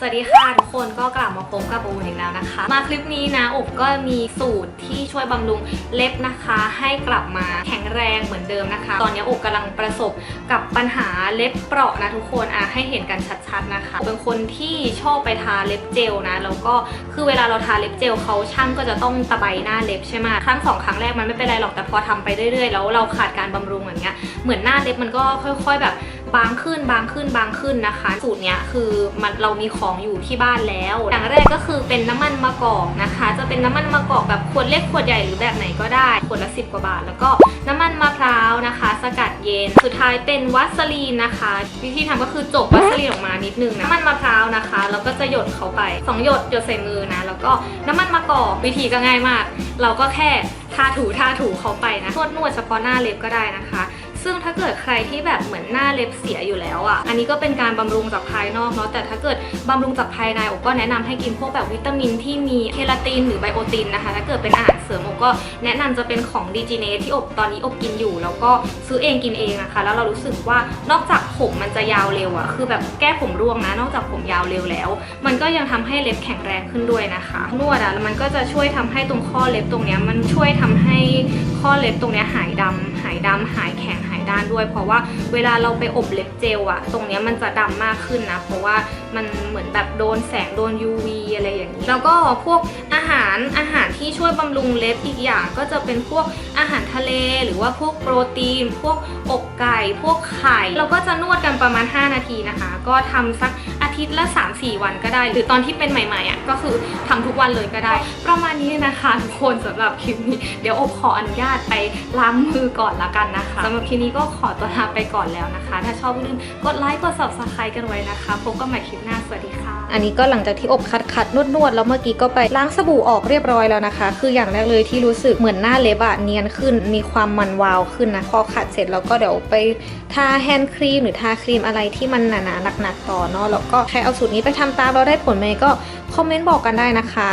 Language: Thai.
สวัสดีค่ะทุกคนก็กลับมาพบกับอูนอีกแล้วนะคะ มาคลิปนี้นะอบก็มีสูตรที่ช่วยบำรุงเล็บนะคะ ให้กลับมาแข็งแรงเหมือนเดิมนะคะ ตอนนี้อบกำลังประสบกับปัญหาเล็บเปราะนะทุกคนอะให้เห็นกันชัดๆนะคะเป็นคนที่ชอบไปทาเล็บเจลนะแล้วก็คือเวลาเราทาเล็บเจลเขาช่างก็จะต้องตะไบหน้าเล็บใช่ไหมครั้งสองครั้งแรกมันไม่เป็นไรหรอกแต่พอทำไปเรื่อยๆ แล้วเราขาดการบำรุงอย่างเงี้ยเหมือนหน้าเล็บมันก็ค่อย ๆ แบบบางขึ้นบางขึ้นบางขึ้นนะคะ สูตรเนี้ยคือมันเรามีของอยู่ที่บ้านแล้ว อย่างแรกก็คือเป็นน้ำมันมะกอกนะคะ จะเป็นน้ำมันมะกอกแบบขวดเล็กขวดใหญ่หรือแบบไหนก็ได้ขวดละ 10 กว่าบาท แล้วก็น้ำมันมะพร้าวนะคะ สกัดเย็น สุดท้ายเป็นวัสลีนนะคะ วิธีทำก็คือจกวัสลีนออกมานิดนึงนะน้ำมันมะพร้าวนะคะแล้วก็จะหยดเข้าไปสองหยดหยดใส่มือนะ แล้วก็น้ำมันมะกอกวิธีก็ง่ายมาก เราก็แค่ทาถูทาถูเข้าไปนะนวดนวดเฉพาะหน้าเล็บก็ได้นะคะ ซึ่งถ้าเกิดใครที่แบบเหมือนหน้าเล็บเสียอยู่แล้วอะ อันนี้ก็เป็นการบำรุงจากภายนอกเนาะ แต่ถ้าเกิดบำรุงจากภายในอบก็แนะนำให้กินพวกแบบวิตามินที่มีเคลาตินหรือไบโอตินนะคะ ถ้าเกิดเป็นอาหารเสริมอก็แนะนำจะเป็นของดีจีเนที่อบตอนนี้อบกินอยู่ แล้วก็ซื้อเองกินเองนะคะ แล้วเรารู้สึกว่านอกจากผมมันจะยาวเร็วอะคือแบบแก้ผมร่วงนะ นอกจากผมยาวเร็วแล้ว มันก็ยังทำให้เล็บแข็งแรงขึ้นด้วยนะคะนวดอะแล้วมันก็จะช่วยทำให้ตรงข้อเล็บตรงเนี้ยมันช่วยทำให้ข้อเล็บตรงเนี้ยหายดำหายดำหายแข็งหาย ด้านด้วย เพราะว่าเวลาเราไปอบเล็บเจลอะตรงเนี้ยมันจะดำมากขึ้นนะ เพราะว่ามันเหมือนแบบโดนแสงโดน UV อะไรอย่างนี้ แล้วก็พวกอาหารอาหารที่ช่วยบำรุงเล็บอีกอย่างก็จะเป็นพวกอาหารทะเล หรือว่าพวกโปรตีน พวกอกไก่ พวกไข่ เราก็จะนวดกันประมาณ 5 นาทีนะคะ ก็ทำสัก ทิตย์ละ 3-4 วันก็ได้ หรือตอนที่เป็นใหม่ๆอะก็คือทำทุกวันเลยก็ได้ ประมาณนี้นะคะทุกคนสำหรับคลิปนี้เดี๋ยวอบขออนุญาตไปล้างมือก่อนละกันนะคะสำหรับคลิปนี้ก็ขอตัวลาไปก่อนแล้วนะคะ ถ้าชอบอย่าลืมกดไลค์กด subscribe กันไว้นะคะพบกันใหม่คลิปหน้าสวัสดีค่ะ อันนี้ก็หลังจากที่อบคัดคัดนวดนวดแล้วเมื่อกี้ก็ไปล้างสบู่ออกเรียบร้อยแล้วนะคะ คืออย่างแรกเลยที่รู้สึกเหมือนหน้าเล็บอะเนียนขึ้นมีความมันวาวขึ้นนะพอขัดเสร็จแล้วก็เดี๋ยวไปทาแฮนด์ครีมหรือทาครีมอะไรที่มันหนาๆหนักๆต่อเนาะแล้วก็ใครเอาสูตรนี้ไปทำตามเราได้ผลไหมก็คอมเมนต์บอกกันได้นะคะ